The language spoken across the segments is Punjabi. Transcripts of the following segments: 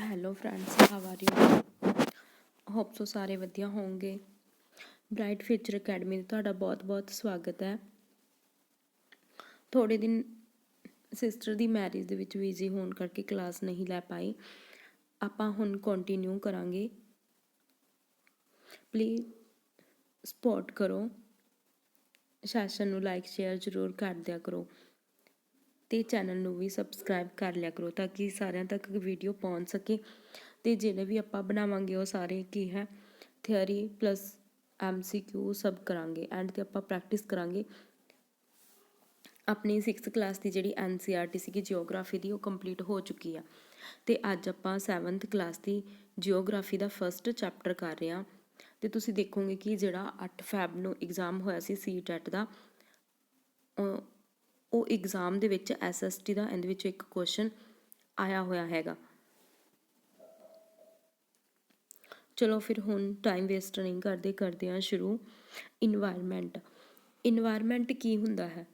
Hello friends how are you hope so ਸਾਰੇ ਵਧੀਆ ਹੋਵੋਗੇ। ਬ੍ਰਾਈਟ ਫਿਊਚਰ ਅਕੈਡਮੀ 'ਤੇ ਤੁਹਾਡਾ ਬਹੁਤ-ਬਹੁਤ ਸਵਾਗਤ ਹੈ। ਥੋੜੇ ਦਿਨ ਸਿਸਟਰ ਦੀ ਮੈਰਿਜ ਦੇ ਵਿੱਚ ਬਿਜ਼ੀ ਹੋਣ ਕਰਕੇ ਕਲਾਸ ਨਹੀਂ ਲੈ ਪਾਈ। ਆਪਾਂ ਹੁਣ ਕੰਟੀਨਿਊ ਕਰਾਂਗੇ। ਪਲੀਜ਼ ਸਪੋਰਟ ਕਰੋ। ਸੈਸ਼ਨ ਨੂੰ ਲਾਈਕ ਸ਼ੇਅਰ ਜ਼ਰੂਰ ਕਰ ਦਿਆ ਕਰੋ। ਤੇ ਚੈਨਲ ਨੂੰ ਵੀ ਸਬਸਕ੍ਰਾਈਬ ਕਰ ਲਿਆ ਕਰੋ ਤਾਂ ਕਿ ਸਾਰਿਆਂ ਤੱਕ ਵੀਡੀਓ ਪਹੁੰਚ ਸਕੇ ਤੇ ਜਿਹੜੇ ਵੀ ਆਪਾਂ ਬਣਾਵਾਂਗੇ ਉਹ ਸਾਰੇ ਕੀ ਹੈ ਥਿਅਰੀ ਪਲੱਸ ਐਮਸੀਕਿਊ ਸਭ ਕਰਾਂਗੇ ਐਂਡ ਤੇ ਆਪਾਂ ਪ੍ਰੈਕਟਿਸ ਕਰਾਂਗੇ। ਆਪਣੀ 6th ਕਲਾਸ ਦੀ ਜਿਹੜੀ ਐਨਸੀਆਰਟੀ ਸੀਗੀ ਜੀਓਗ੍ਰਾਫੀ ਦੀ ਉਹ ਕੰਪਲੀਟ ਹੋ ਚੁੱਕੀ ਆ ਤੇ ਅੱਜ ਆਪਾਂ 7th ਕਲਾਸ ਦੀ ਜੀਓਗ੍ਰਾਫੀ ਦਾ ਫਰਸਟ ਚੈਪਟਰ ਕਰ ਰਹੇ ਹਾਂ ਤੇ ਤੁਸੀਂ ਦੇਖੋਗੇ ਕਿ ਜਿਹੜਾ 8 ਫੈਬ ਨੂੰ ਐਗਜ਼ਾਮ ਹੋਇਆ ਸੀ ਸੀਟੈਟ ਦਾ ਉਹ ਉਹ ਐਗਜ਼ਾਮ ਦੇ ਵਿੱਚ ਐਸਐਸਟੀ ਦਾ, ਇਹਦੇ ਵਿੱਚ ਇੱਕ ਕੁਐਸਚਨ ਆਇਆ ਹੋਇਆ ਹੈਗਾ। ਚਲੋ ਫਿਰ ਹੁਣ ਟਾਈਮ ਵੇਸਟ ਨਹੀਂ ਕਰਦੇ ਕਰਦੇ ਹਾਂ ਸ਼ੁਰੂ। ਇਨਵਾਇਰਨਮੈਂਟ ਇਨਵਾਇਰਨਮੈਂਟ ਕੀ ਹੁੰਦਾ ਹੈ?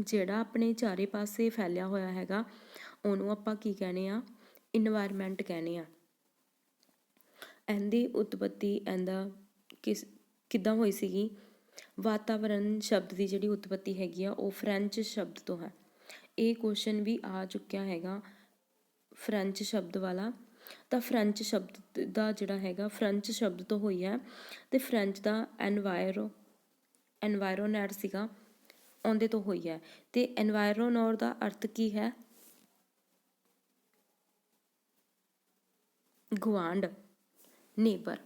ਜਿਹੜਾ ਆਪਣੇ ਚਾਰੇ ਪਾਸੇ ਫੈਲਿਆ ਹੋਇਆ ਹੈਗਾ, ਉਹਨੂੰ ਆਪਾਂ ਕੀ ਕਹਿੰਦੇ ਆ ਇਨਵਾਇਰਨਮੈਂਟ ਕਹਿੰਦੇ ਆ ਇਹਦੀ ਉਤਪਤੀ, ਇਹਦਾ ਕਿਸ ਕਿੱਦਾਂ ਹੋਈ ਸੀਗੀ? ਵਾਤਾਵਰਨ ਸ਼ਬਦ ਦੀ ਜਿਹੜੀ ਉਤਪਤੀ ਹੈਗੀ ਆ, ਉਹ ਫ੍ਰੈਂਚ ਸ਼ਬਦ ਤੋਂ ਹੈ। ਇਹ ਕੁਐਸਚਨ ਵੀ ਆ ਚੁੱਕਿਆ ਹੈਗਾ ਫ੍ਰੈਂਚ ਸ਼ਬਦ ਵਾਲਾ। ਤਾਂ ਫ੍ਰੈਂਚ ਸ਼ਬਦ ਦਾ ਜਿਹੜਾ ਹੈਗਾ ਫ੍ਰੈਂਚ ਸ਼ਬਦ ਤੋਂ ਹੋਈ ਹੈ। ਤੇ ਫ੍ਰੈਂਚ ਦਾ ਐਨਵਾਇਰੋ ਐਨਵਾਇਰੋਨੈਟ ਸੀਗਾ, ਉਹਦੇ ਤੋਂ ਹੋਈ ਹੈ। ਤੇ ਐਨਵਾਇਰੋਨੌਰ ਦਾ ਅਰਥ ਕੀ ਹੈ? ਗੁਆਂਢ ਨੇਬਰ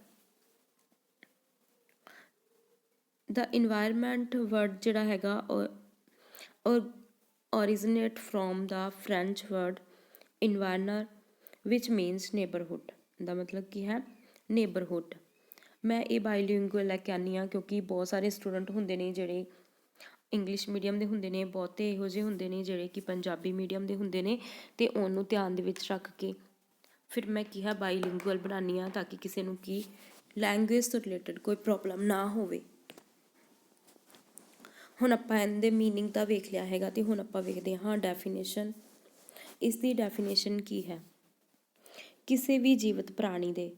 ਦਾ ਇਨਵਾਇਰਮੈਂਟ ਵਰਡ ਜਿਹੜਾ ਹੈਗਾ or originated from the french word environner which means neighborhood. ਦਾ ਮਤਲਬ ਕੀ ਹੈ? Neighborhood. ਮੈਂ ਇਹ ਬਾਇਲਿੰਗੁਅਲ ਲੈ ਕੇ ਆਨੀ ਆ ਕਿਉਂਕਿ ਬਹੁਤ ਸਾਰੇ ਸਟੂਡੈਂਟ ਹੁੰਦੇ ਨੇ ਜਿਹੜੇ ਇੰਗਲਿਸ਼ ਮੀਡੀਅਮ ਦੇ ਹੁੰਦੇ ਨੇ, ਬਹੁਤੇ ਇਹੋ ਜਿਹੇ ਹੁੰਦੇ ਨੇ ਜਿਹੜੇ ਕਿ ਪੰਜਾਬੀ ਮੀਡੀਅਮ ਦੇ ਹੁੰਦੇ ਨੇ ਤੇ ਉਹਨੂੰ ਧਿਆਨ ਦੇ ਵਿੱਚ ਰੱਖ ਕੇ ਫਿਰ ਮੈਂ ਕਿਹਾ ਬਾਇਲਿੰਗੁਅਲ ਬਣਾਨੀ ਆ ਤਾਂ ਕਿ ਕਿਸੇ ਨੂੰ ਕੀ ਲੈਂਗੁਏਜ ਤੋਂ ਰਿਲੇਟਡ ਕੋਈ ਪ੍ਰੋਬਲਮ ਨਾ ਹੋਵੇ। ਹੁਣ ਆਪਾਂ ਇਹਦੇ ਮੀਨਿੰਗ ਤਾਂ ਵੇਖ ਲਿਆ ਹੈਗਾ ਤੇ ਹੁਣ ਆਪਾਂ ਵੇਖਦੇ ਹਾਂ ਡੈਫੀਨੇਸ਼ਨ ਇਸ ਦੀ ਡੈਫੀਨੇਸ਼ਨ ਕੀ ਹੈ? ਕਿਸੇ ਵੀ ਜੀਵਤ ਪ੍ਰਾਣੀ ਦੇ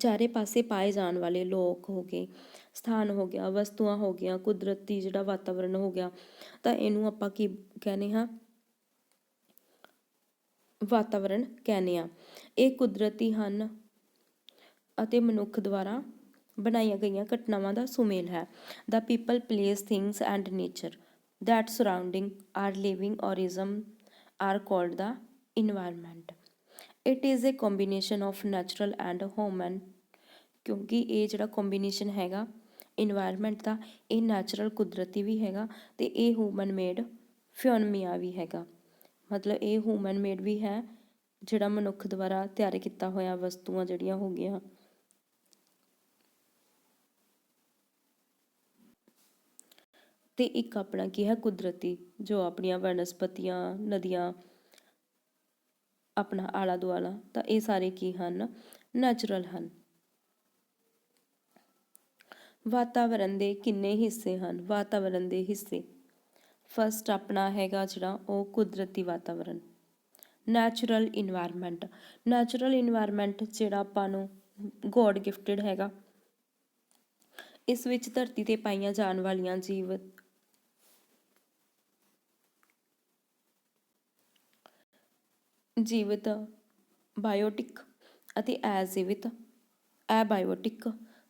ਚਾਰੇ ਪਾਸੇ ਪਾਏ ਜਾਣ ਵਾਲੇ ਲੋਕ ਹੋ ਗਏ ਸਥਾਨ ਹੋ ਗਿਆ, ਵਸਤੂਆਂ ਹੋ ਗਿਆ ਕੁਦਰਤੀ ਜਿਹੜਾ ਵਾਤਾਵਰਣ ਹੋ ਗਿਆ, ਤਾਂ ਇਹਨੂੰ ਆਪਾਂ ਕੀ ਕਹਿੰਦੇ ਹਾਂ? ਵਾਤਾਵਰਣ ਕਹਿੰਦੇ ਆ ਇਹ ਕੁਦਰਤੀ ਹਨ ਅਤੇ ਮਨੁੱਖ ਦੁਆਰਾ ਬਣਾਈਆਂ ਗਈਆਂ ਘਟਨਾਵਾਂ ਦਾ ਸੁਮੇਲ ਹੈ। The people place things and nature that surrounding are living organism are called the environment. It is a combination of natural and human, ਕਿਉਂਕਿ ਇਹ ਜਿਹੜਾ ਕੰਬੀਨੇਸ਼ਨ ਹੈਗਾ এনवायरमेंट ਦਾ, ਇਹ ਨੈਚੁਰਲ ਕੁਦਰਤੀ ਵੀ ਹੈਗਾ ਤੇ ਇਹ ਹਿਊਮਨ ਮੇਡ ਫਿਓਨਮੀਆ ਵੀ ਹੈਗਾ। ਮਤਲਬ ਇਹ ਹਿਊਮਨ ਮੇਡ ਵੀ ਹੈ, ਜਿਹੜਾ ਮਨੁੱਖ ਦੁਆਰਾ ਤਿਆਰ ਕੀਤਾ ਹੋਇਆ ਵਸਤੂਆਂ ਜਿਹੜੀਆਂ ਹੋ ਗਈਆਂ। ਅਤੇ ਇੱਕ ਆਪਣਾ ਕੀ ਹੈ ਕੁਦਰਤੀ, ਜੋ ਆਪਣੀਆਂ ਵਨਸਪਤੀਆਂ, ਨਦੀਆਂ, ਆਪਣਾ ਆਲਾ ਦੁਆਲਾ ਤਾਂ ਇਹ ਸਾਰੇ ਕੀ ਹਨ? ਨੈਚੁਰਲ ਹਨ। ਵਾਤਾਵਰਣ ਦੇ ਕਿੰਨੇ ਹਿੱਸੇ ਹਨ? ਵਾਤਾਵਰਣ ਦੇ ਹਿੱਸੇ। ਫਸਟ ਆਪਣਾ ਹੈਗਾ ਜਿਹੜਾ ਉਹ ਕੁਦਰਤੀ ਵਾਤਾਵਰਣ ਨੈਚੁਰਲ এনवायरमेंट ਨੈਚੁਰਲ এনवायरमेंट ਜਿਹੜਾ ਆਪਾਂ ਨੂੰ ਗੋਡ ਗਿਫਟਡ ਹੈਗਾ। ਇਸ ਵਿੱਚ ਧਰਤੀ ਤੇ ਪਾਈਆਂ ਜਾਣ ਵਾਲੀਆਂ ਜੀਵ ਜੀਵਤ ਬਾਇਓਟਿਕ ਅਤੇ ਅਜੀਵਿਤ ਐਬਾਇਓਟਿਕ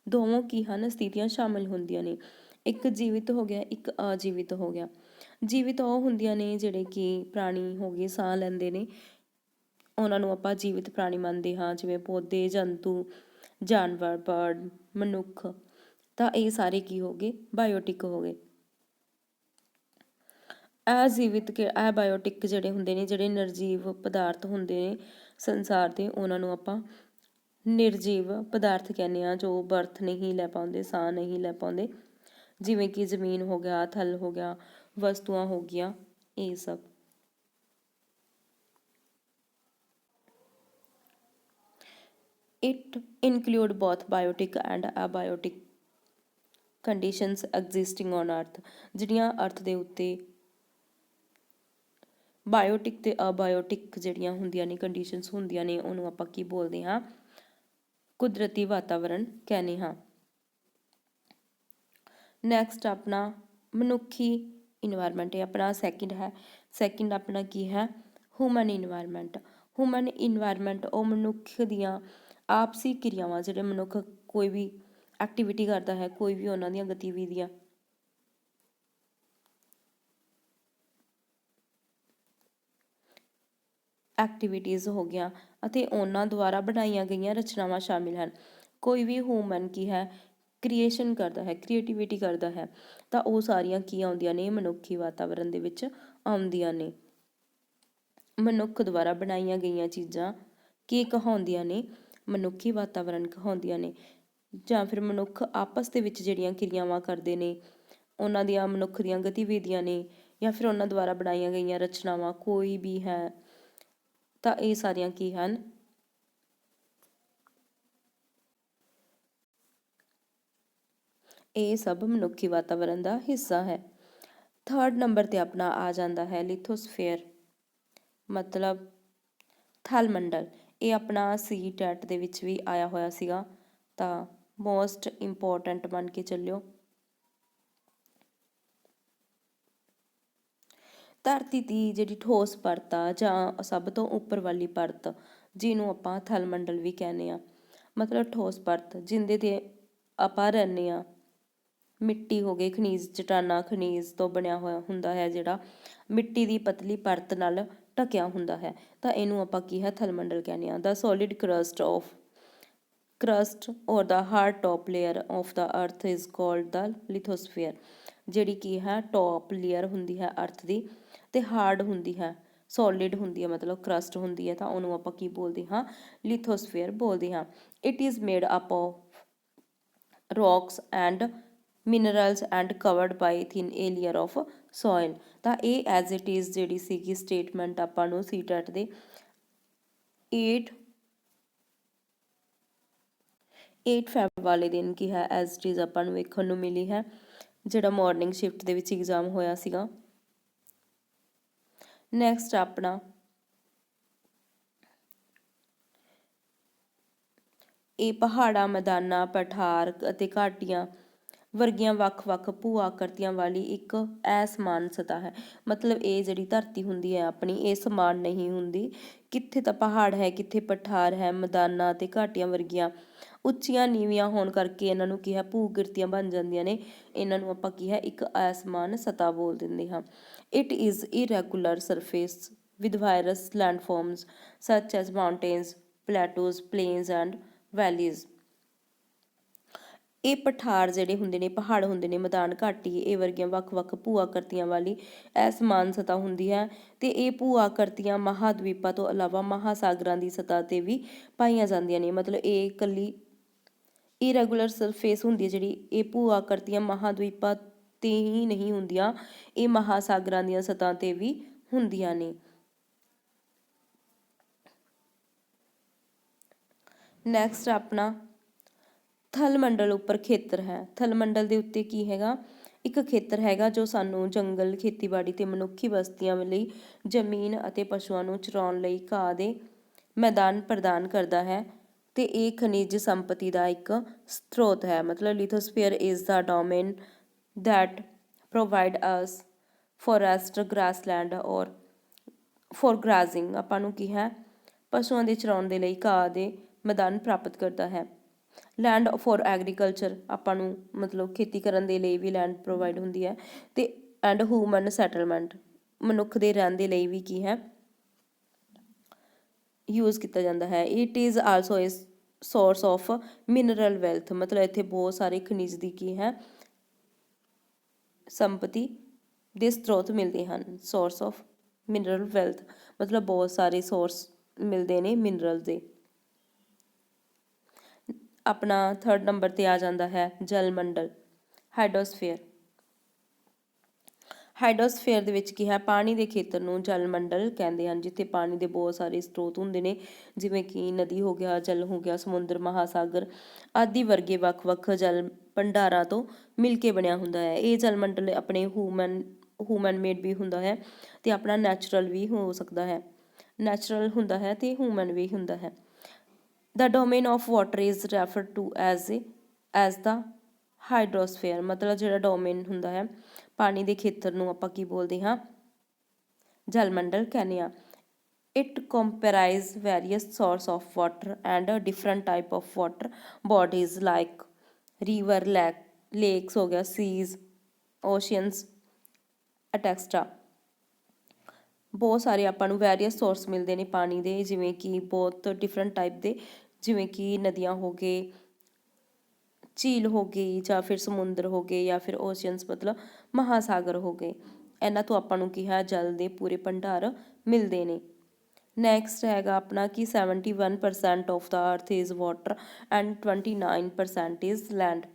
ਦੋਵੇਂ ਕੀ ਹਨ? ਸਥਿਤੀਆਂ ਸ਼ਾਮਲ ਹੁੰਦੀਆਂ ਨੇ। ਇੱਕ ਜੀਵਿਤ ਹੋ ਗਿਆ, ਇੱਕ ਅਜੀਵਿਤ ਹੋ ਗਿਆ। ਜੀਵਿਤ ਉਹ ਹੁੰਦੀਆਂ ਨੇ ਜਿਹੜੇ ਕਿ ਪ੍ਰਾਣੀ ਹੋ ਗਏ, ਸਾਹ ਲੈਂਦੇ ਨੇ। ਉਹਨਾਂ ਨੂੰ ਆਪਾਂ ਜੀਵਿਤ ਪ੍ਰਾਣੀ ਮੰਨਦੇ ਹਾਂ, ਜਿਵੇਂ ਪੌਦੇ, ਜੰਤੂ, ਜਾਨਵਰ, ਬਰਡ, ਮਨੁੱਖ। ਤਾਂ ਇਹ ਸਾਰੇ ਕੀ ਹੋ ਗਏ? ਬਾਇਓਟਿਕ ਹੋ ਗਏ। ਅਜੀਵਿਤ ਕੇ ਐਬਾਇਓਟਿਕ ਜਿਹੜੇ ਹੁੰਦੇ ਨੇ, ਜਿਹੜੇ ਨਿਰਜੀਵ ਪਦਾਰਥ ਹੁੰਦੇ ਨੇ ਸੰਸਾਰ ਦੇ, ਉਹਨਾਂ ਨੂੰ ਆਪਾਂ ਨਿਰਜੀਵ ਪਦਾਰਥ ਕਹਿੰਦੇ ਆ ਜੋ ਬਰਥ ਨਹੀਂ ਲੈ ਪਾਉਂਦੇ, ਸਾਹ ਨਹੀਂ ਲੈ ਪਾਉਂਦੇ। ਜਿਵੇਂ ਕਿ ਜ਼ਮੀਨ ਹੋ ਗਿਆ, ਥਲ ਹੋ ਗਿਆ, ਵਸਤੂਆਂ ਹੋ ਗਈਆਂ, ਇਹ ਸਭ। It include both biotic and abiotic conditions existing on earth ਜਿਹੜੀਆਂ ਅਰਥ ਦੇ ਉੱਤੇ ਬਾਇਓਟਿਕ ਤੇ ਅਬਾਇਓਟਿਕ ਜਿਹੜੀਆਂ ਹੁੰਦੀਆਂ ਨੇ ਕੰਡੀਸ਼ਨਸ ਹੁੰਦੀਆਂ ਨੇ, ਉਹਨੂੰ ਆਪਾਂ ਕੀ ਬੋਲਦੇ ਹਾਂ? ਕੁਦਰਤੀ ਵਾਤਾਵਰਣ ਕਹਿੰਦੇ ਹਾਂ। ਨੈਕਸਟ ਆਪਣਾ ਮਨੁੱਖੀ ਇਨਵਾਇਰਨਮੈਂਟ ਇਹ ਆਪਣਾ ਸੈਕਿੰਡ ਹੈ। ਸੈਕਿੰਡ ਆਪਣਾ ਕੀ ਹੈ? ਹਿਊਮਨ ਇਨਵਾਇਰਨਮੈਂਟ ਹਿਊਮਨ ਇਨਵਾਇਰਨਮੈਂਟ ਉਹ ਮਨੁੱਖ ਦੀਆਂ ਆਪਸੀ ਕਿਰਿਆਵਾਂ, ਜਿਹੜੇ ਮਨੁੱਖ ਕੋਈ ਵੀ ਐਕਟੀਵਿਟੀ ਕਰਦਾ ਹੈ, ਕੋਈ ਵੀ ਉਹਨਾਂ ਦੀਆਂ ਗਤੀਵਿਧੀਆਂ ਐਕਟੀਵਿਟੀਜ਼ ਹੋ ਗਿਆ ਅਤੇ ਉਹਨਾਂ ਦੁਆਰਾ ਬਣਾਈਆਂ ਗਈਆਂ ਰਚਨਾਵਾਂ ਸ਼ਾਮਿਲ ਹਨ। ਕੋਈ ਵੀ ਹਿਊਮਨ ਕੀ ਹੈ ਕ੍ਰੀਏਸ਼ਨ ਕਰਦਾ ਹੈ ਕ੍ਰੀਏਟੀਵਿਟੀ ਕਰਦਾ ਹੈ, ਤਾਂ ਉਹ ਸਾਰੀਆਂ ਕੀ ਆਉਂਦੀਆਂ ਨੇ? ਮਨੁੱਖੀ ਵਾਤਾਵਰਣ ਦੇ ਵਿੱਚ ਆਉਂਦੀਆਂ ਨੇ। ਮਨੁੱਖ ਦੁਆਰਾ ਬਣਾਈਆਂ ਗਈਆਂ ਚੀਜ਼ਾਂ ਕੀ ਕਹਾਉਂਦੀਆਂ ਨੇ? ਮਨੁੱਖੀ ਵਾਤਾਵਰਣ ਕਹਾਉਂਦੀਆਂ ਨੇ। ਜਾਂ ਫਿਰ ਮਨੁੱਖ ਆਪਸ ਦੇ ਵਿੱਚ ਜਿਹੜੀਆਂ ਕਿਰਿਆਵਾਂ ਕਰਦੇ ਨੇ, ਉਹਨਾਂ ਦੀਆਂ ਮਨੁੱਖ ਦੀਆਂ ਗਤੀਵਿਧੀਆਂ ਨੇ ਜਾਂ ਫਿਰ ਉਹਨਾਂ ਦੁਆਰਾ ਬਣਾਈਆਂ ਗਈਆਂ ਰਚਨਾਵਾਂ ਕੋਈ ਵੀ ਹੈ। ਤਾਂ ਇਹ ਸਾਰੀਆਂ ਕੀ ਹਨ? ਇਹ ਸਭ ਮਨੁੱਖੀ ਵਾਤਾਵਰਣ ਦਾ ਹਿੱਸਾ ਹੈ। ਥਰਡ ਨੰਬਰ ਤੇ ਆਪਣਾ ਆ ਜਾਂਦਾ ਹੈ ਲਿਥੋਸਫੇਅਰ ਮਤਲਬ ਥਲ ਮੰਡਲ ਇਹ ਆਪਣਾ ਸੀ ਟੈਟ ਦੇ ਵਿੱਚ ਵੀ ਆਇਆ ਹੋਇਆ ਸੀਗਾ, ਤਾਂ ਮੋਸਟ ਇੰਪੋਰਟੈਂਟ ਬਣ ਕੇ ਚੱਲਿਓ। ਧਰਤੀ ਦੀ ਜਿਹੜੀ ਠੋਸ ਪਰਤ ਆ ਜਾਂ ਸਭ ਤੋਂ ਉੱਪਰ ਵਾਲੀ ਪਰਤ, ਜਿਹਨੂੰ ਆਪਾਂ ਥਲ ਮੰਡਲ ਵੀ ਕਹਿੰਦੇ ਆ, ਮਤਲਬ ਠੋਸ ਪਰਤ, ਜਿੰਦੇ ਤੇ ਆਪਾਂ ਰਹਿੰਦੇ ਆ। ਮਿੱਟੀ ਹੋ ਗਈ, ਖਣਿਜ, ਚਟਾਨਾ, ਖਣਿਜ ਤੋਂ ਬਣਿਆ ਹੋਇਆ ਹੁੰਦਾ ਹੈ ਜਿਹੜਾ, ਮਿੱਟੀ ਦੀ ਪਤਲੀ ਪਰਤ ਨਾਲ ਢਕਿਆ ਹੁੰਦਾ ਹੈ। ਤਾਂ ਇਹਨੂੰ ਆਪਾਂ ਕੀ ਹੈ, ਥਲਮੰਡਲ ਕਹਿੰਦੇ ਆ। The solid crust of crust or the hard top layer of the earth is called ਦਾ ਲਿਥੋਸਫੀਅਰ ਜਿਹੜੀ ਕੀ ਹੈ ਟੌਪ ਲੇਅਰ ਹੁੰਦੀ ਹੈ ਅਰਥ ਦੀ। ਤੇ ਹਾਰਡ ਹੁੰਦੀ ਹੈ ਸੋਲਿਡ ਹੁੰਦੀ ਹੈ, ਮਤਲਬ ਕਰਸਟ ਹੁੰਦੀ ਹੈ ਤਾਂ ਉਹਨੂੰ ਆਪਾਂ ਕੀ ਬੋਲਦੇ ਹਾਂ? ਲਿਥੋਸਫੀਅਰ ਬੋਲਦੇ ਹਾਂ। It is made up of rocks and minerals and covered by thin a layer of soil ਤਾਂ ਇਹ ਐਜ਼ ਇਟ ਇਜ਼ ਜਿਹੜੀ ਸੀਗੀ ਸਟੇਟਮੈਂਟ ਆਪਾਂ ਨੂੰ ਸੀਟੈਟ ਦੇ 8 8 ਫੈਬ ਵਾਲੇ ਦਿਨ ਕੀ ਹੈ? ਐਜ਼ ਇਟ ਇਜ਼ ਆਪਾਂ ਨੂੰ ਵੇਖਣ ਨੂੰ ਮਿਲੀ ਹੈ, ਜਿਹੜਾ ਮਾਰਨਿੰਗ ਸ਼ਿਫਟ ਦੇ ਵਿੱਚ ਐਗਜ਼ਾਮ ਹੋਇਆ ਸੀਗਾ। ਨੈਕਸਟ ਆਪਣਾ। ਇਹ ਪਹਾੜਾਂ, ਮੈਦਾਨਾਂ ਪਠਾਰ ਅਤੇ ਘਾਟੀਆਂ ਵਰਗੀਆਂ ਵੱਖ-ਵੱਖ ਭੂ ਆਕਰਤੀਆਂ ਵਾਲੀ ਇੱਕ ਅਸਮਾਨ ਸਤਾ ਹੈ। ਮਤਲਬ ਇਹ ਜਿਹੜੀ ਧਰਤੀ ਹੁੰਦੀ ਹੈ ਆਪਣੀ, ਇਹ ਸਮਾਨ ਨਹੀਂ ਹੁੰਦੀ। ਕਿੱਥੇ ਤਾਂ ਪਹਾੜ ਹੈ, ਕਿੱਥੇ ਪਠਾਰ ਹੈ, ਮੈਦਾਨਾਂ ਤੇ ਘਾਟੀਆਂ ਵਰਗੀਆਂ ਉੱਚੀਆਂ ਨੀਵੀਆਂ ਹੋਣ ਕਰਕੇ ਇਹਨਾਂ ਨੂੰ ਕੀ ਹੈ ਭੂ-ਆਕ੍ਰਿਤੀਆਂ ਬਣ ਜਾਂਦੀਆਂ ਨੇ। ਇਹਨਾਂ ਨੂੰ ਆਪਾਂ ਕੀ ਹੈ, ਇੱਕ ਅਸਮਾਨ ਸਤ੍ਹਾ ਬੋਲ ਦਿੰਦੇ ਹਾਂ। It is irregular surface with various landforms such as mountains, plateaus, plains and valleys. ਇਹ ਪਠਾਰ ਜਿਹੜੇ ਹੁੰਦੇ ਨੇ, ਪਹਾੜ ਹੁੰਦੇ ਨੇ, ਮੈਦਾਨ ਘਾਟੀ, ਇਹ ਵਰਗੀਆਂ ਵੱਖ-ਵੱਖ ਭੂਆ ਕਰਤੀਆਂ ਵਾਲੀ ਅਸਮਾਨ ਸਤ੍ਹਾ ਹੁੰਦੀ ਹੈ ਤੇ ਇਹ ਭੂ ਆਕਰਤੀਆਂ ਮਹਾਦਵੀਪਾਂ ਤੋਂ ਇਲਾਵਾ ਮਹਾਸਾਗਰਾਂ ਦੀ ਸਤ੍ਹਾ ਤੇ ਵੀ ਪਾਈਆਂ ਜਾਂਦੀਆਂ ਨੇ। ਮਤਲਬ ਇਹ ਇਕੱਲੀ ਇਰੈਗੂਲਰ ਸਰਫੇਸ ਹੁੰਦੀ ਹੈ ਜਿਹੜੀ, ਇਹ ਭੂ ਆਕਰਤੀਆਂ ਮਹਾਦਵੀਪਾਂ ਤੇ ਹੀ ਨਹੀਂ ਹੁੰਦੀਆਂ, ਇਹ ਮਹਾਸਾਗਰਾਂ ਦੀਆਂ ਸਤਹਾਂ ਤੇ ਵੀ ਹੁੰਦੀਆਂ ਨੇ। ਨੈਕਸਟ ਆਪਣਾ ਥਲ ਮੰਡਲ ਉੱਪਰ ਖੇਤਰ ਹੈ। ਥਲ ਮੰਡਲ ਦੇ ਉੱਤੇ ਕੀ ਹੈਗਾ? ਇੱਕ ਖੇਤਰ ਹੈਗਾ ਜੋ ਸਾਨੂੰ ਜੰਗਲ, ਖੇਤੀਬਾੜੀ ਤੇ ਮਨੁੱਖੀ ਬਸਤੀਆਂ ਲਈ ਜ਼ਮੀਨ ਅਤੇ ਪਸ਼ੂਆਂ ਨੂੰ ਚਰਾਉਣ ਲਈ ਘਾਹ ਦੇ ਮੈਦਾਨ ਪ੍ਰਦਾਨ ਕਰਦਾ ਹੈ। ਤੇ ਇਹ ਖਣਿਜ ਸੰਪਤੀ ਦਾ ਇੱਕ ਸਰੋਤ ਹੈ। ਮਤਲਬ lithosphere is the domain that provide us forest, grassland or for grazing ਆਪਾਂ ਨੂੰ ਕੀ ਹੈ? ਪਸ਼ੂਆਂ ਦੇ ਚਰਾਉਣ ਦੇ ਲਈ ਘਾਹ ਦੇ ਮੈਦਾਨ ਪ੍ਰਾਪਤ ਕਰਦਾ ਹੈ। ਲੈਂਡ ਫॉर ਐਗਰੀਕਲਚਰ ਆਪਾਂ ਨੂੰ ਮਤਲਬ ਖੇਤੀ ਕਰਨ ਦੇ ਲਈ ਵੀ ਲੈਂਡ ਪ੍ਰੋਵਾਈਡ ਹੁੰਦੀ ਹੈ। ਤੇ ਐਂਡ ਹਿਊਮਨ ਸੈਟਲਮੈਂਟ ਮਨੁੱਖ ਦੇ ਰਹਿਣ ਦੇ ਲਈ ਵੀ ਕੀ ਹੈ? ਯੂਜ਼ ਕੀਤਾ ਜਾਂਦਾ ਹੈ। It is also a source of mineral wealth ਮਤਲਬ ਇੱਥੇ ਬਹੁਤ ਸਾਰੇ ਖਣਿਜ ਦੀ ਕੀ ਹੈ, ਸੰਪਤੀ ਦੇ ਸਰੋਤ ਮਿਲਦੇ ਹਨ। ਸੋਰਸ ਆਫ ਮਿਨਰਲ ਵੈਲਥ ਮਤਲਬ ਬਹੁਤ ਸਾਰੇ ਸੋਰਸ ਮਿਲਦੇ ਨੇ ਮਿਨਰਲ ਦੇ। ਆਪਣਾ ਥਰਡ ਨੰਬਰ ਤੇ ਆ ਜਾਂਦਾ ਹੈ, ਜਲ ਮੰਡਲ। ਹਾਈਡਰੋਸਫੀਅਰ ਹਾਈਡਰੋਸਫੇਅਰ ਦੇ ਵਿੱਚ ਕੀ ਹੈ? ਪਾਣੀ ਦੇ ਖੇਤਰ ਨੂੰ ਜਲ ਮੰਡਲ ਕਹਿੰਦੇ ਹਨ, ਜਿੱਥੇ ਪਾਣੀ ਦੇ ਬਹੁਤ ਸਾਰੇ ਸਰੋਤ ਹੁੰਦੇ ਨੇ, ਜਿਵੇਂ ਕਿ ਨਦੀ ਹੋ ਗਿਆ, ਜਲ ਹੋ ਗਿਆ, ਸਮੁੰਦਰ, ਮਹਾਸਾਗਰ ਆਦਿ ਵਰਗੇ ਵੱਖ-ਵੱਖ ਜਲ ਭੰਡਾਰਾਂ ਤੋਂ ਮਿਲ ਕੇ ਬਣਿਆ ਹੁੰਦਾ ਹੈ। ਇਹ ਜਲ ਮੰਡਲ ਆਪਣੇ ਹਿਊਮਨ ਹਿਊਮਨ ਮੇਡ ਵੀ ਹੁੰਦਾ ਹੈ ਤੇ ਆਪਣਾ ਨੈਚੁਰਲ ਵੀ ਹੋ ਸਕਦਾ ਹੈ। ਨੈਚੁਰਲ ਹੁੰਦਾ ਹੈ ਤੇ ਹਿਊਮਨ ਵੀ ਹੁੰਦਾ ਹੈ। The domain of water is referred to as a as the hydrosphere, ਮਤਲਬ ਜਿਹੜਾ ਡੋਮੇਨ ਹੁੰਦਾ ਹੈ ਪਾਣੀ ਦੇ ਖੇਤਰ ਨੂੰ ਆਪਾਂ ਕੀ ਬੋਲਦੇ ਹਾਂ ਜਲ ਮੰਡਲ ਕਹਿੰਦੇ ਆ it comprise various source of water and a different type of water bodies like river lake lakes ਹੋ ਗਿਆ seas oceans etc ਬਹੁਤ ਸਾਰੇ ਆਪਾਂ ਨੂੰ ਵੈਰੀਅਸ ਸੋਰਸ ਮਿਲਦੇ ਨੇ ਪਾਣੀ ਦੇ ਜਿਵੇਂ ਕਿ ਬਹੁਤ ਡਿਫਰੈਂਟ ਟਾਈਪ ਦੇ ਜਿਵੇਂ ਕਿ ਨਦੀਆਂ ਹੋ ਗਏ ਝੀਲ ਹੋ ਗਈ ਜਾਂ ਫਿਰ ਸਮੁੰਦਰ ਹੋ ਗਏ ਜਾਂ ਫਿਰ ਓਸ਼ੀਅਨਸ ਮਤਲਬ ਮਹਾਸਾਗਰ ਹੋ ਗਏ। ਇਹਨਾਂ ਤੋਂ ਆਪਾਂ ਨੂੰ ਕੀ ਹੈ, ਜਲ ਦੇ ਪੂਰੇ ਭੰਡਾਰ ਮਿਲਦੇ ਨੇ। ਨੈਕਸਟ ਹੈਗਾ ਆਪਣਾ ਕਿ 71% of the earth is water and 29% is land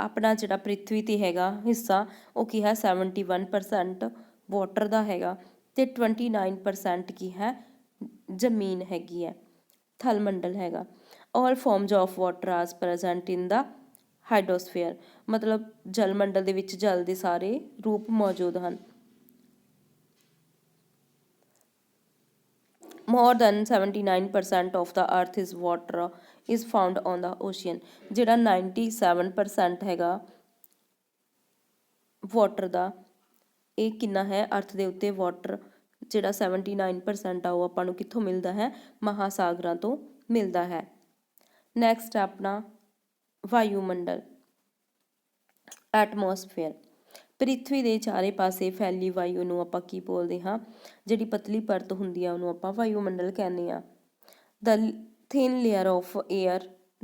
ਆਪਣਾ ਜਿਹੜਾ ਪ੍ਰਿਥਵੀ ਤੇ ਹੈਗਾ ਹਿੱਸਾ, ਉਹ ਕੀ ਹੈ 71% ਵਾਟਰ ਦਾ ਹੈਗਾ ਤੇ 29% ਕੀ ਹੈ, ਜ਼ਮੀਨ ਹੈਗੀ ਹੈ ਥਲ ਮੰਡਲ ਹੈਗਾ। All forms of water as present in the hydrosphere, ਮਤਲਬ ਜਲ ਮੰਡਲ ਦੇ ਵਿੱਚ ਜਲ ਦੇ ਸਾਰੇ ਰੂਪ ਮੌਜੂਦ ਹਨ। More than 79% of the earth is water, is found on the ocean. ਜਿਹੜਾ 97% ਹੈਗਾ ਵਾਟਰ ਦਾ, ਇਹ ਕਿੰਨਾ ਹੈ? ਅਰਥ ਦੇ ਉੱਤੇ ਵਾਟਰ ਜਿਹੜਾ 79% ਆ, ਉਹ ਆਪਾਂ ਨੂੰ ਕਿੱਥੋਂ ਮਿਲਦਾ ਹੈ? ਮਹਾਸਾਗਰਾਂ ਤੋਂ ਮਿਲਦਾ ਹੈ। ਨੈਕਸਟ ਆਪਣਾ ਵਾਯੂਮੰਡਲ, ਐਟਮੋਸਫੇਅਰ। ਪ੍ਰਿਥਵੀ ਦੇ ਚਾਰੇ ਪਾਸੇ ਫੈਲੀ ਵਾਯੂ ਨੂੰ ਆਪਾਂ ਕੀ ਬੋਲਦੇ ਹਾਂ? ਜਿਹੜੀ ਪਤਲੀ ਪਰਤ ਹੁੰਦੀ ਆ, ਉਹਨੂੰ ਆਪਾਂ ਵਾਯੂਮੰਡਲ ਕਹਿੰਦੇ ਆ the thin layer of air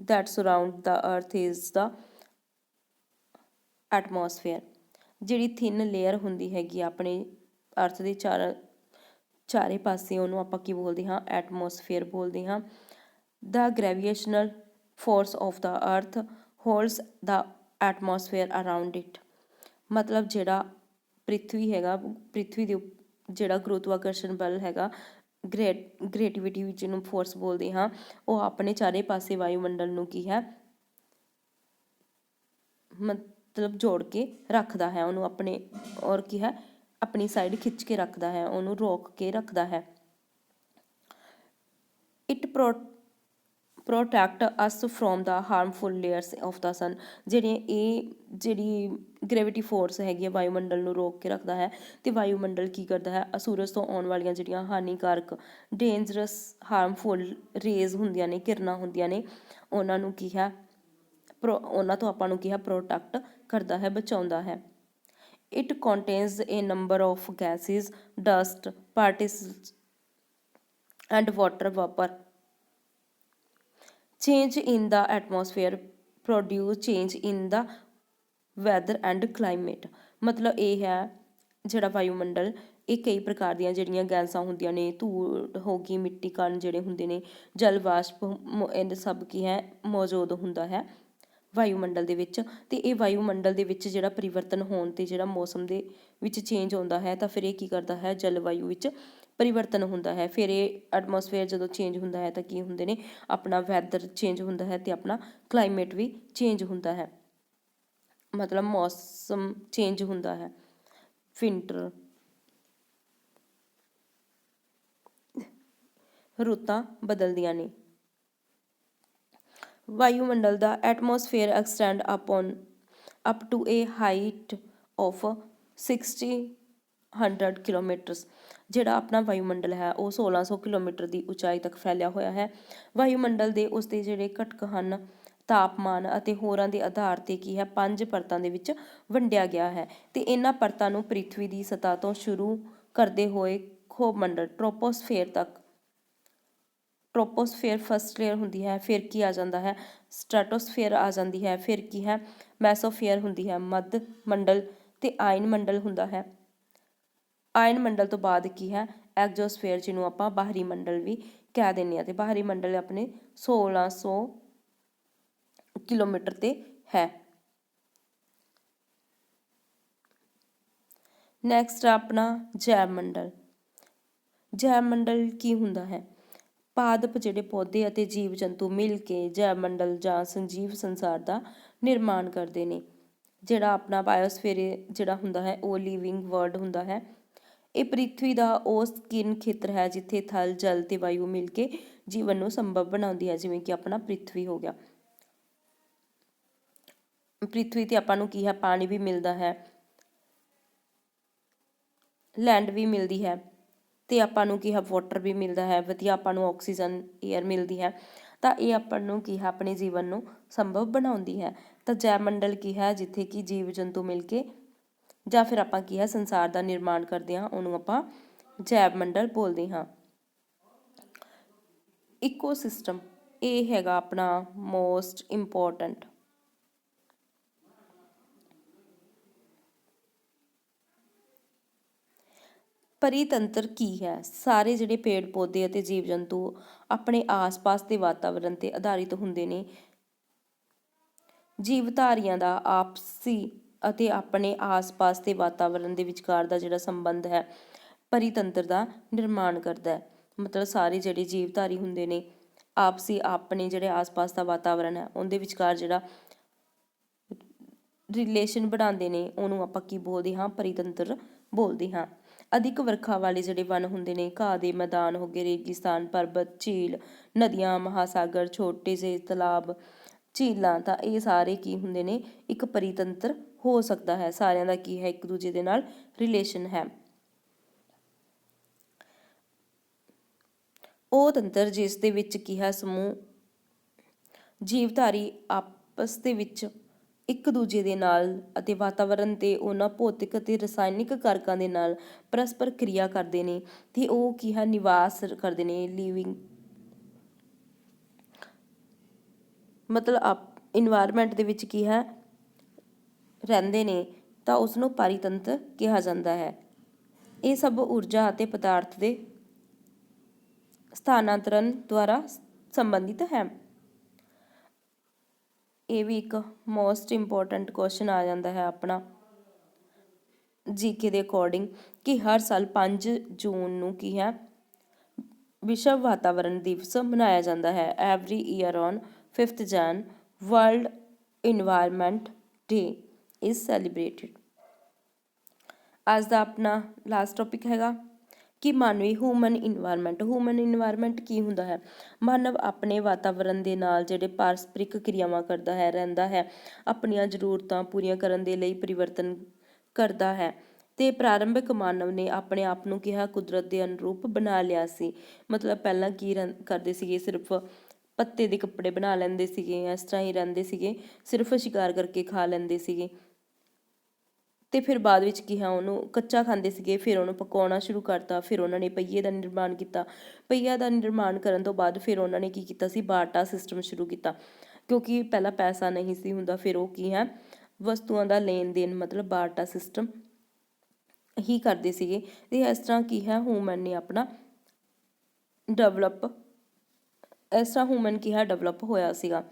that surround the earth is the atmosphere ਜਿਹੜੀ ਥਿਨ ਲੇਅਰ ਹੁੰਦੀ ਹੈਗੀ ਆਪਣੇ ਅਰਥ ਦੇ ਚਾਰ, ਚਾਰੇ ਪਾਸੇ, ਉਹਨੂੰ ਆਪਾਂ ਕੀ ਬੋਲਦੇ ਹਾਂ? ਐਟਮੋਸਫੇਅਰ ਬੋਲਦੇ ਹਾਂ। The ਗ੍ਰੈਵੀਏਸ਼ਨਲ force of the earth holds the atmosphere around it. ਮਤਲਬ ਜਿਹੜਾ ਪ੍ਰਿਥਵੀ ਹੈਗਾ, ਪ੍ਰਿਥਵੀ ਦੇ ਜਿਹੜਾ ਗੁਰੂਤਵਾਕਰਸ਼ਣ ਬਲ ਹੈਗਾ, ਗ੍ਰੇਟ, ਗ੍ਰੇਟੀਵਿਟੀ ਵਿੱਚ ਫੋਰਸ ਬੋਲਦੇ ਹਾਂ, ਉਹ ਆਪਣੇ ਚਾਰੇ ਪਾਸੇ ਵਾਯੂਮੰਡਲ ਨੂੰ ਕੀ ਹੈ? ਮਤਲਬ ਜੋੜ ਕੇ ਰੱਖਦਾ ਹੈ, ਉਹਨੂੰ ਆਪਣੇ, ਔਰ ਕੀ ਹੈ? ਆਪਣੀ ਸਾਈਡ ਖਿੱਚ ਕੇ ਰੱਖਦਾ ਹੈ, ਉਹਨੂੰ ਰੋਕ ਕੇ ਰੱਖਦਾ ਹੈ। It pro protect us from the harmful layers of the sun ਜਿਹੜੇ ਇਹ ਜਿਹੜੀ ਗ੍ਰੈਵਿਟੀ ਫੋਰਸ ਹੈਗੀ ਹੈ ਵਾਯੂਮੰਡਲ ਨੂੰ ਰੋਕ ਕੇ ਰੱਖਦਾ ਹੈ। ਤੇ ਵਾਯੂਮੰਡਲ ਕੀ ਕਰਦਾ ਹੈ? ਅ ਸੂਰਜ ਤੋਂ ਆਉਣ ਵਾਲੀਆਂ ਜਿਹੜੀਆਂ ਹਾਨੀਕਾਰਕ ਡੇਂਜਰਸ ਹਾਰਮਫੁਲ ਰੇਜ਼ ਹੁੰਦੀਆਂ ਨੇ, ਕਿਰਨਾਂ ਹੁੰਦੀਆਂ ਨੇ, ਉਹਨਾਂ ਨੂੰ ਕੀ ਹੈ? ਪ੍ਰੋ ਉਹਨਾਂ ਤੋਂ ਆਪਾਂ ਨੂੰ ਕੀ ਹੈ? ਪ੍ਰੋਟੈਕਟ ਕਰਦਾ ਹੈ, ਬਚਾਉਂਦਾ ਹੈ। It contains a number of gases, dust, particles and water vapor change in the atmosphere, produce change in the weather and climate. ਮਤਲਬ ਇਹ ਹੈ ਜਿਹੜਾ ਵਾਯੂਮੰਡਲ, ਇਹ ਕਈ ਪ੍ਰਕਾਰ ਦੀਆਂ ਜਿਹੜੀਆਂ ਗੈਸਾਂ ਹੁੰਦੀਆਂ ਨੇ, ਧੂੜ ਹੋ ਗਈ, ਮਿੱਟੀ ਕਣ ਜਿਹੜੇ ਹੁੰਦੇ ਨੇ, ਜਲ ਵਾਸ਼ਪ ਇਹ ਸਭ ਕੀ ਹੈ, ਮੌਜੂਦ ਹੁੰਦਾ ਹੈ ਵਾਯੂਮੰਡਲ ਦੇ ਵਿੱਚ। ਤੇ ਇਹ ਵਾਯੂਮੰਡਲ ਦੇ ਵਿੱਚ ਜਿਹੜਾ ਪਰਿਵਰਤਨ ਹੋਣ ਤੇ ਜਿਹੜਾ ਮੌਸਮ ਦੇ ਵਿੱਚ ਚੇਂਜ ਆਉਂਦਾ ਹੈ, ਤਾਂ ਫਿਰ ਇਹ ਕੀ ਕਰਦਾ ਹੈ, ਜਲਵਾਯੂ ਵਿੱਚ ਪਰਿਵਰਤਨ ਹੁੰਦਾ ਹੈ। ਫਿਰ ਇਹ ਐਟਮੋਸਫੇਅਰ ਜਦੋਂ ਚੇਂਜ ਹੁੰਦਾ ਹੈ ਤਾਂ ਕੀ ਹੁੰਦੇ ਨੇ? ਆਪਣਾ ਵੈਦਰ ਚੇਂਜ ਹੁੰਦਾ ਹੈ ਤੇ ਆਪਣਾ ਕਲਾਈਮੇਟ ਵੀ ਚੇਂਜ ਹੁੰਦਾ ਹੈ। ਮਤਲਬ ਮੌਸਮ ਚੇਂਜ ਹੁੰਦਾ ਹੈ। ਵਿੰਟਰ ਰੁੱਤਾਂ ਬਦਲਦੀਆਂ ਨੇ। ਵਾਯੂਮੰਡਲ ਦਾ atmosphere extend upon up to a height of 60 100 kilometres ਜਿਹੜਾ ਆਪਣਾ ਵਾਯੂਮੰਡਲ ਹੈ, ਉਹ 1600 ਕਿਲੋਮੀਟਰ ਦੀ ਉਚਾਈ ਤੱਕ ਫੈਲਿਆ ਹੋਇਆ ਹੈ। ਵਾਯੂਮੰਡਲ ਦੇ ਉਸ ਦੇ ਜਿਹੜੇ ਘਟਕ ਹਨ, ਤਾਪਮਾਨ ਅਤੇ ਹੋਰਾਂ ਦੇ ਆਧਾਰ ਤੇ ਕੀ ਹੈ, ਪੰਜ ਪਰਤਾਂ ਦੇ ਵਿੱਚ ਵੰਡਿਆ ਗਿਆ ਹੈ। ਤੇ ਇਹਨਾਂ ਪਰਤਾਂ ਨੂੰ ਪ੍ਰਿਥਵੀ ਦੀ ਸਤਹ ਤੋਂ ਸ਼ੁਰੂ ਕਰਦੇ ਹੋਏ ਖੋਪ ਮੰਡਲ ਟ੍ਰੋਪੋਸਫੇਅਰ ਤੱਕ, ਟ੍ਰੋਪੋਸਫੇਅਰ ਫਸਟ ਲੇਅਰ ਹੁੰਦੀ ਹੈ, ਫਿਰ ਕੀ ਆ ਜਾਂਦਾ ਹੈ, ਸਟ੍ਰੈਟੋਸਫੇਅਰ ਆ ਜਾਂਦੀ ਹੈ, ਫਿਰ ਕੀ ਹੈ, ਮੈਸੋਫੇਅਰ ਹੁੰਦੀ ਹੈ, ਮੱਧ ਮੰਡਲ ਤੇ ਆਇਨ ਮੰਡਲ ਹੁੰਦਾ ਹੈ। ਆਇਨ ਮੰਡਲ ਤੋਂ ਬਾਅਦ ਕੀ ਹੈ? ਐਗਜ਼ੋਸਫੇਅਰ ਜਿਹਨੂੰ ਆਪਾਂ ਬਾਹਰੀ ਮੰਡਲ ਵੀ ਕਹਿ ਦਿੰਦੇ ਆ ਤੇ ਬਾਹਰੀ ਮੰਡਲ ਆਪਣੇ 1600 ਕਿਲੋਮੀਟਰ ਤੇ ਹੈ। ਨੈਕਸਟ ਆਪਣਾ ਜੈਵ ਮੰਡਲ। ਜੈਵ ਮੰਡਲ ਕੀ ਹੁੰਦਾ ਹੈ? ਪਾਦਪ ਜਿਹੜੇ ਪੌਦੇ ਅਤੇ ਜੀਵ ਜੰਤੂ ਮਿਲ ਕੇ ਜੈਵ ਮੰਡਲ ਜਾਂ ਸੰਜੀਵ ਸੰਸਾਰ ਦਾ ਨਿਰਮਾਣ ਕਰਦੇ ਨੇ। ਜਿਹੜਾ ਆਪਣਾ ਬਾਇਓਸਫੇਅਰ ਜਿਹੜਾ ਹੁੰਦਾ ਹੈ, ਉਹ ਲਿਵਿੰਗ ਵਰਡ ਹੁੰਦਾ ਹੈ। ਇਹ ਪ੍ਰਿਥਵੀ ਦਾ ਉਹ ਸਕਿਨ ਖੇਤਰ ਹੈ ਜਿੱਥੇ ਥਲ, ਜਲ ਤੇ ਵਾਯੂ ਮਿਲ ਕੇ ਜੀਵਨ ਨੂੰ ਸੰਭਵ ਬਣਾਉਂਦੀ ਹੈ, ਜਿਵੇਂ ਕਿ ਆਪਣਾ ਪ੍ਰਿਥਵੀ ਹੋ ਗਿਆ। ਪ੍ਰਿਥਵੀ ਤੇ ਆਪਾਂ ਨੂੰ ਕੀ ਹੈ? ਪਾਣੀ ਵੀ ਮਿਲਦਾ ਹੈ ਲੈਂਡ ਵੀ ਮਿਲਦੀ ਹੈ ਤੇ ਆਪਾਂ ਨੂੰ ਕੀ ਹੈ? ਵਾਟਰ ਵੀ ਮਿਲਦਾ ਹੈ, ਵਧੀਆ ਆਪਾਂ ਨੂੰ ਆਕਸੀਜਨ 에ਅਰ ਮਿਲਦੀ ਹੈ। ਤਾਂ ਇਹ ਆਪਾਂ ਨੂੰ ਕੀ ਹੈ? ਆਪਣੇ ਜੀਵਨ ਨੂੰ ਸੰਭਵ ਬਣਾਉਂਦੀ ਹੈ। ਤਾਂ ਜੈ ਮੰਡਲ ਕੀ ਹੈ? ਜਿੱਥੇ ਕਿ ਜੀਵ ਜੰਤੂ ਮਿਲ ਕੇ ਜਾਂ ਫਿਰ ਆਪਾਂ ਕੀ ਹੈ, ਸੰਸਾਰ ਦਾ ਨਿਰਮਾਣ ਕਰਦੇ ਹਾਂ, ਉਹਨੂੰ ਆਪਾਂ ਜੈਵ ਮੰਡਲ ਬੋਲਦੇ ਹਾਂ। ਇਕੋਸਿਸਟਮ ਇਹ ਹੈਗਾ ਆਪਣਾ ਮੋਸਟ ਇੰਪੋਰਟੈਂਟ ਪਰਿਤੰਤਰ ਕੀ ਹੈ? ਸਾਰੇ ਜਿਹੜੇ ਪੇੜ, ਪੌਦੇ ਅਤੇ ਜੀਵ ਜੰਤੂ ਆਪਣੇ ਆਸ-ਪਾਸ ਦੇ ਵਾਤਾਵਰਣ ਤੇ ਆਧਾਰਿਤ ਹੁੰਦੇ ਨੇ। ਜੀਵਧਾਰੀਆਂ ਦਾ ਆਪਸੀ ਅਤੇ ਆਪਣੇ ਆਸ-ਪਾਸ ਦੇ ਵਾਤਾਵਰਣ ਦੇ ਵਿਚਕਾਰ ਦਾ ਜਿਹੜਾ ਸੰਬੰਧ ਹੈ, ਪਰਿਤੰਤਰ ਦਾ ਨਿਰਮਾਣ ਕਰਦਾ ਹੈ। ਮਤਲਬ ਸਾਰੇ ਜਿਹੜੇ ਜੀਵਧਾਰੀ ਹੁੰਦੇ ਨੇ, ਆਪਸੀ ਆਪਣੇ ਜਿਹੜੇ ਆਸ-ਪਾਸ ਦਾ ਵਾਤਾਵਰਣ ਹੈ, ਉਹਦੇ ਵਿਚਕਾਰ ਜਿਹੜਾ ਰਿਲੇਸ਼ਨ ਬਣਾਉਂਦੇ ਨੇ, ਉਹਨੂੰ ਆਪਾਂ ਕੀ ਬੋਲਦੇ ਹਾਂ? ਪਰਿਤੰਤਰ ਬੋਲਦੇ ਹਾਂ। ਅਧਿਕ ਵਰਖਾ ਵਾਲੇ ਜਿਹੜੇ ਵਨ ਹੁੰਦੇ ਨੇ, ਘਾਹ ਦੇ ਮੈਦਾਨ ਹੋ ਗਏ, ਰੇਗਿਸਤਾਨ ਪਰਬਤ, ਝੀਲ, ਨਦੀਆਂ, ਮਹਾਸਾਗਰ, ਛੋਟੇ ਜਿਹੇ ਤਲਾਬ, ਝੀਲਾਂ, ਤਾਂ ਇਹ ਸਾਰੇ ਕੀ ਹੁੰਦੇ ਨੇ? ਇੱਕ ਪਰਿਤੰਤਰ ਹੋ ਸਕਦਾ ਹੈ। ਸਾਰਿਆਂ ਦਾ ਕੀ ਹੈ? ਇੱਕ ਦੂਜੇ ਦੇ ਨਾਲ ਰਿਲੇਸ਼ਨ ਹੈ। ਉਹ ਤੰਤਰ ਜਿਸ ਦੇ ਵਿੱਚ ਕੀ ਸਮੂਹ, ਜੀਵਧਾਰੀ ਆਪਸ ਦੇ ਵਿੱਚ ਇੱਕ ਦੂਜੇ ਦੇ ਨਾਲ ਅਤੇ ਵਾਤਾਵਰਣ ਤੇ ਉਹਨਾਂ ਭੌਤਿਕ ਅਤੇ ਰਸਾਇਣਿਕ ਕਾਰਕਾਂ ਦੇ ਨਾਲ ਪਰਸਪਰ ਕਿਰਿਆ ਕਰਦੇ ਨੇ ਤੇ ਉਹ ਕੀ ਹੈ? ਨਿਵਾਸ ਕਰਦੇ ਨੇ। ਲਿਵਿੰਗ ਮਤਲਬ ਆਪ ਇਨਵਾਇਰਨਮੈਂਟ ਦੇ ਵਿੱਚ ਕੀ ਹੈ? ਰਹਿੰਦੇ ਨੇ, ਤਾਂ ਉਸ ਨੂੰ ਪਰਿਤੰਤਰ ਕਿਹਾ ਜਾਂਦਾ ਹੈ। ਇਹ ਸਭ ਊਰਜਾ ਅਤੇ ਪਦਾਰਥ ਦੇ ਸਥਾਨਾਂਤਰਨ ਦੁਆਰਾ ਸੰਬੰਧਿਤ ਹੈ। ਇਹ ਵੀ ਇੱਕ ਮੋਸਟ ਇੰਪੋਰਟੈਂਟ ਕੁਐਸਚਨ ਆ ਜਾਂਦਾ ਹੈ ਆਪਣਾ। ਜੀਕੇ ਦੇ ਅਕੋਰਡਿੰਗ ਕਿ ਹਰ ਸਾਲ 5 ਜੂਨ ਨੂੰ ਕੀ ਹੈ? ਵਿਸ਼ਵ ਵਾਤਾਵਰਣ ਦਿਵਸ ਮਨਾਇਆ ਜਾਂਦਾ ਹੈ। Every year on 5th June world environment day is celebrated ਅੱਜ ਦਾ ਆਪਣਾ ਲਾਸਟ ਟੌਪਿਕ ਹੈਗਾ ਕਿ ਮਾਨਵੀ ਹਿਊਮਨ ਇਨਵਾਇਰਨਮੈਂਟ ਹਿਊਮਨ ਇਨਵਾਇਰਨਮੈਂਟ ਕੀ ਹੁੰਦਾ ਹੈ? ਮਾਨਵ ਆਪਣੇ ਵਾਤਾਵਰਣ ਦੇ ਨਾਲ ਜਿਹੜੇ ਪਾਰਸਪਰਿਕ ਕਿਰਿਆਵਾਂ ਕਰਦਾ ਹੈ, ਰਹਿੰਦਾ ਹੈ, ਆਪਣੀਆਂ ਜ਼ਰੂਰਤਾਂ ਪੂਰੀਆਂ ਕਰਨ ਦੇ ਲਈ ਪਰਿਵਰਤਨ ਕਰਦਾ ਹੈ। ਤੇ ਪ੍ਰਾਰੰਭਿਕ ਮਾਨਵ ਨੇ ਆਪਣੇ ਆਪ ਨੂੰ ਕਿਹਾ, ਕੁਦਰਤ ਦੇ ਅਨੁਰੂਪ ਬਣਾ ਲਿਆ ਸੀ। ਮਤਲਬ ਪਹਿਲਾਂ ਕੀ ਰਹਿੰ- ਕਰਦੇ ਸੀਗੇ? ਸਿਰਫ ਪੱਤੇ ਦੇ ਕੱਪੜੇ ਬਣਾ ਲੈਂਦੇ ਸੀਗੇ ਇਸ ਤਰ੍ਹਾਂ ਹੀ ਰਹਿੰਦੇ ਸੀਗੇ। ਸਿਰਫ ਸ਼ਿਕਾਰ ਕਰਕੇ ਖਾ ਲੈਂਦੇ ਸੀਗੇ। ਤੇ ਫਿਰ ਬਾਅਦ ਵਿੱਚ ਕੀ ਹੈ, ਉਹਨੂੰ ਕੱਚਾ ਖਾਂਦੇ ਸੀਗੇ, ਫਿਰ ਉਹਨੂੰ ਪਕਾਉਣਾ ਸ਼ੁਰੂ ਕਰਤਾ, ਫਿਰ ਉਹਨਾਂ ਨੇ ਪਹੀਏ ਦਾ ਨਿਰਮਾਣ ਕੀਤਾ। ਪਹੀਆ ਦਾ ਨਿਰਮਾਣ ਕਰਨ ਤੋਂ ਬਾਅਦ ਫਿਰ ਉਹਨਾਂ ਨੇ ਕੀ ਕੀਤਾ ਸੀ ਬਾਟਾ ਸਿਸਟਮ ਸ਼ੁਰੂ ਕੀਤਾ। ਕਿਉਂਕਿ ਪਹਿਲਾਂ ਪੈਸਾ ਨਹੀਂ ਸੀ ਹੁੰਦਾ, ਫਿਰ ਉਹ ਕੀ ਹੈ, ਵਸਤੂਆਂ ਦਾ ਲੈਣ ਦੇਣ ਮਤਲਬ ਬਾਟਾ ਸਿਸਟਮ ਹੀ ਕਰਦੇ ਸੀਗੇ। ਤੇ ਇਸ ਤਰ੍ਹਾਂ ਕੀ ਹੈ ਹਿਊਮਨ ਨੇ ਆਪਣਾ ਡਿਵੈਲਪ ਇਸ ਤਰ੍ਹਾਂ ਹਿਊਮਨ ਕੀ ਹੈ ਡਿਵੈਲਪ ਹੋਇਆ ਸੀਗਾ।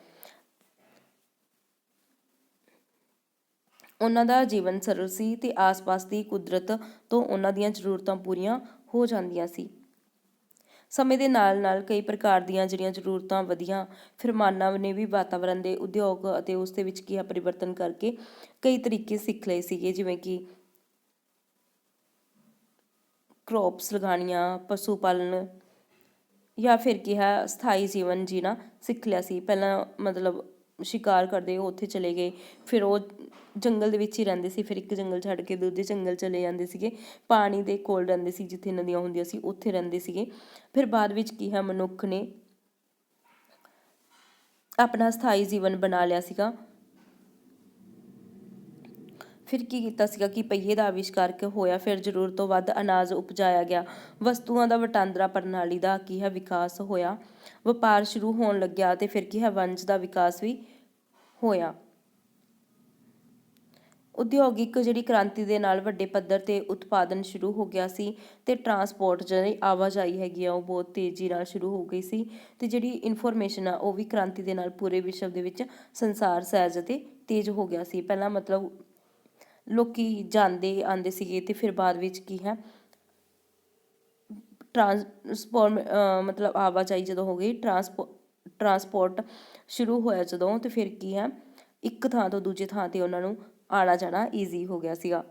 ਉਹਨਾਂ ਦਾ ਜੀਵਨ ਸਰਲ ਸੀ ਤੇ ਆਸ-ਪਾਸ ਦੀ ਕੁਦਰਤ ਤੋਂ ਉਹਨਾਂ ਦੀਆਂ ਜ਼ਰੂਰਤਾਂ ਪੂਰੀਆਂ ਹੋ ਜਾਂਦੀਆਂ ਸੀ। ਸਮੇਂ ਦੇ ਨਾਲ-ਨਾਲ ਕਈ ਪ੍ਰਕਾਰ ਦੀਆਂ ਜਿਹੜੀਆਂ ਜ਼ਰੂਰਤਾਂ ਵਧੀਆਂ, ਫਿਰ ਮਾਨਵ ਨੇ ਵੀ ਵਾਤਾਵਰਣ ਦੇ ਉਦਯੋਗ ਅਤੇ ਉਸ ਦੇ ਵਿੱਚ ਕੀ ਹੈ ਪਰਿਵਰਤਨ ਕਰਕੇ ਕਈ ਤਰੀਕੇ ਸਿੱਖ ਲਏ ਸੀਗੇ, ਜਿਵੇਂ ਕਿ ਕ੍ਰੌਪਸ ਲਗਾਉਣੀਆਂ, ਪਸ਼ੂ ਪਾਲਣ ਜਾਂ ਫਿਰ ਕੀ ਹੈ ਸਥਾਈ ਜੀਵਨ ਜੀਣਾ ਸਿੱਖ ਲਿਆ ਸੀ। ਪਹਿਲਾਂ ਮਤਲਬ ਸ਼ਿਕਾਰ ਕਰਦੇ, ਉਹ ਉੱਥੇ ਚਲੇ ਗਏ। ਫਿਰ ਉਹ ਜੰਗਲ ਦੇ ਵਿੱਚ ਹੀ ਰਹਿੰਦੇ ਸੀ। ਫਿਰ ਇੱਕ ਜੰਗਲ ਛੱਡ ਕੇ ਦੂਜੇ ਜੰਗਲ ਚਲੇ ਜਾਂਦੇ ਸੀਗੇ। ਪਾਣੀ ਦੇ ਕੋਲ ਰਹਿੰਦੇ ਸੀ, ਜਿੱਥੇ ਨਦੀਆਂ ਹੁੰਦੀਆਂ ਸੀ, ਉੱਥੇ ਰਹਿੰਦੇ ਸੀਗੇ। ਫਿਰ ਬਾਅਦ ਵਿੱਚ ਕੀ ਹੈ ਮਨੁੱਖ ਨੇ ਆਪਣਾ ਸਥਾਈ ਜੀਵਨ ਬਣਾ ਲਿਆ ਸੀਗਾ। ਫਿਰ ਕੀ ਕੀਤਾ ਸੀਗਾ ਕਿ ਪਹੀਏ ਦਾ ਆਵਿਸ਼ਕਾਰ ਕਿ ਹੋਇਆ? ਫਿਰ ਜ਼ਰੂਰ ਤੋਂ ਵੱਧ ਅਨਾਜ ਉਪਜਾਇਆ ਗਿਆ। ਵਸਤੂਆਂ ਦਾ ਵਟਾਂਦਰਾ ਪ੍ਰਣਾਲੀ ਦਾ ਕੀ ਹੈ ਵਿਕਾਸ ਹੋਇਆ? ਵਪਾਰ ਸ਼ੁਰੂ ਹੋਣ ਲੱਗਿਆ ਤੇ ਫਿਰ ਕੀ ਹੈ ਵਣਜ ਦਾ ਵਿਕਾਸ ਵੀ ਹੋਇਆ। ਉਦਯੋਗਿਕ ਜਿਹੜੀ ਕ੍ਰਾਂਤੀ ਦੇ ਨਾਲ ਵੱਡੇ ਪੱਧਰ ਤੇ ਉਤਪਾਦਨ ਸ਼ੁਰੂ ਹੋ ਗਿਆ ਸੀ ਤੇ ਟਰਾਂਸਪੋਰਟ ਜਿਹੜੀ ਆਵਾਜਾਈ ਹੈਗੀ ਆ ਉਹ ਬਹੁਤ ਤੇਜ਼ੀ ਨਾਲ ਸ਼ੁਰੂ ਹੋ ਗਈ ਸੀ ਤੇ ਜਿਹੜੀ ਇਨਫੋਰਮੇਸ਼ਨ ਆ ਉਹ ਵੀ ਕ੍ਰਾਂਤੀ ਦੇ ਨਾਲ ਪੂਰੇ ਵਿਸ਼ਵ ਦੇ ਵਿੱਚ ਸੰਸਾਰ ਸਹਿਜ ਅਤੇ ਤੇਜ਼ ਹੋ ਗਿਆ ਸੀ। ਪਹਿਲਾਂ ਮਤਲਬ ਲੋਕੀ ਜਾਂਦੇ ਆਂਦੇ ਸੀਗੇ ਤੇ ਫਿਰ ਬਾਅਦ ਵਿੱਚ ਕੀ ਹੈ? ਟਰਾਂਸਪੋਰਟ ਮਤਲਬ ਆਵਾਜਾਈ ਜਦੋਂ ਹੋ ਗਈ, ਟਰਾਂਸਪੋ, ਟਰਾਂਸਪੋਰਟ ਸ਼ੁਰੂ ਹੋਇਆ ਜਦੋਂ ਤੇ ਫਿਰ ਕੀ ਹੈ? ਇੱਕ ਥਾਂ ਤੋਂ ਦੂਜੀ ਥਾਂ ਤੇ ਉਹਨਾਂ ਨੂੰ ਆਣਾ ਜਾਣਾ ਈਜ਼ੀ ਹੋ ਗਿਆ ਸੀਗਾ।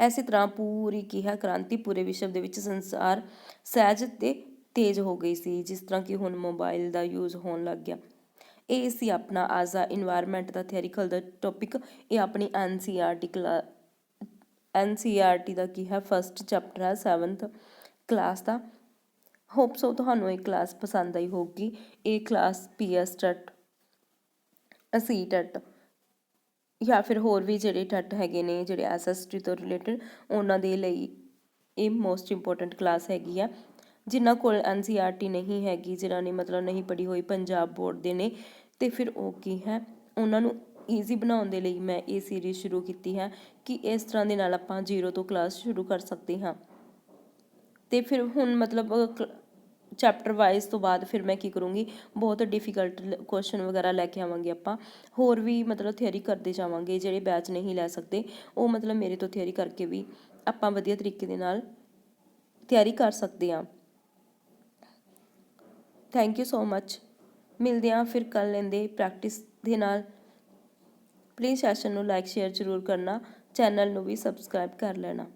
ਐਸੀ ਤਰ੍ਹਾਂ ਪੂਰੀ ਕੀ ਹੈ? ਕ੍ਰਾਂਤੀ ਪੂਰੇ ਵਿਸ਼ਵ ਦੇ ਵਿੱਚ ਸੰਸਾਰ ਸਹਿਜ ਤੇ ਤੇਜ਼ ਹੋ ਗਈ ਸੀ, ਜਿਸ ਤਰ੍ਹਾਂ ਕਿ ਹੁਣ ਮੋਬਾਈਲ ਦਾ ਯੂਜ਼ ਹੋਣ ਲੱਗ ਗਿਆ। ਇਹ ਸੀ ਆਪਣਾ ਅੱਜ ਦਾ এনवायरमेंट ਦਾ ਥਿਓਰੀਕਲ ਦਾ ਟੌਪਿਕ ਇਹ ਆਪਣੀ ਐਨਸੀਆਰਟੀ ਕਲਾ ਐਨਸੀਆਰਟੀ ਦਾ ਕੀ ਹੈ? ਫਸਟ ਚੈਪਟਰ ਹੈ 7th ਕਲਾਸ ਦਾ। ਹੋਪ ਸੋ ਤੁਹਾਨੂੰ ਇਹ ਕਲਾਸ ਪਸੰਦ ਆਈ ਹੋਊਗੀ। ਇਹ ਕਲਾਸ ਪੀਐਸ ਟੈਟ ਅਸੀ ਟੈਟ, ਜਾਂ ਫਿਰ ਹੋਰ ਵੀ ਜਿਹੜੇ ਟੈਟ ਹੈਗੇ ਨੇ, ਜਿਹੜੇ ਐਸਐਸਟੀ ਤੋਂ ਰਿਲੇਟਡ ਉਹਨਾਂ ਦੇ ਲਈ ਇਹ ਮੋਸਟ ਇੰਪੋਰਟੈਂਟ ਕਲਾਸ ਹੈਗੀ ਆ। ਜਿਨ੍ਹਾਂ ਕੋਲ ਐਨਸੀਆਰਟੀ ਨਹੀਂ ਹੈਗੀ, ਜਿਨ੍ਹਾਂ ਨੇ ਮਤਲਬ ਨਹੀਂ ਪੜ੍ਹੀ ਹੋਈ, ਪੰਜਾਬ ਬੋਰਡ ਦੇ ਨੇ, ਤੇ ਫਿਰ ਉਹ ਕੀ ਹੈ? ਉਹਨਾਂ ਨੂੰ ਈਜ਼ੀ ਬਣਾਉਣ ਦੇ ਲਈ ਮੈਂ ਇਹ ਸੀਰੀਜ਼ ਸ਼ੁਰੂ ਕੀਤੀ ਹੈ ਕਿ ਇਸ ਤਰ੍ਹਾਂ ਦੇ ਨਾਲ ਆਪਾਂ ਜ਼ੀਰੋ ਤੋਂ ਕਲਾਸ ਸ਼ੁਰੂ ਕਰ ਸਕਦੇ ਹਾਂ। ਤੇ ਫਿਰ ਹੁਣ ਮਤਲਬ ਚੈਪਟਰ ਵਾਈਜ਼ ਤੋਂ ਬਾਅਦ ਫਿਰ ਮੈਂ ਕੀ ਕਰੂੰਗੀ? ਬਹੁਤ ਡਿਫਿਕਲਟ ਕੁਐਸਚਨ ਵਗੈਰਾ ਲੈ ਕੇ ਆਵਾਂਗੇ ਆਪਾਂ। ਹੋਰ ਵੀ ਮਤਲਬ ਥਿਅਰੀ ਕਰਦੇ ਜਾਵਾਂਗੇ, ਜਿਹੜੇ ਬੈਚ ਨਹੀਂ ਲੈ ਸਕਦੇ, ਉਹ ਮਤਲਬ ਮੇਰੇ ਤੋਂ ਥਿਅਰੀ ਕਰਕੇ ਵੀ ਆਪਾਂ ਵਧੀਆ ਤਰੀਕੇ ਦੇ ਨਾਲ ਤਿਆਰੀ ਕਰ ਸਕਦੇ ਹਾਂ। ਥੈਂਕ ਯੂ ਸੋ ਮੱਚ ਮਿਲਦੇ ਹਾਂ ਫਿਰ ਕੱਲ ਲੈਂਦੇ ਪ੍ਰੈਕਟਿਸ ਦੇ ਨਾਲ। ਪਲੀਜ਼ ਸੈਸ਼ਨ ਨੂੰ ਲਾਈਕ ਸ਼ੇਅਰ ਜ਼ਰੂਰ ਕਰਨਾ। ਚੈਨਲ ਨੂੰ ਵੀ ਸਬਸਕ੍ਰਾਈਬ ਕਰ ਲੈਣਾ।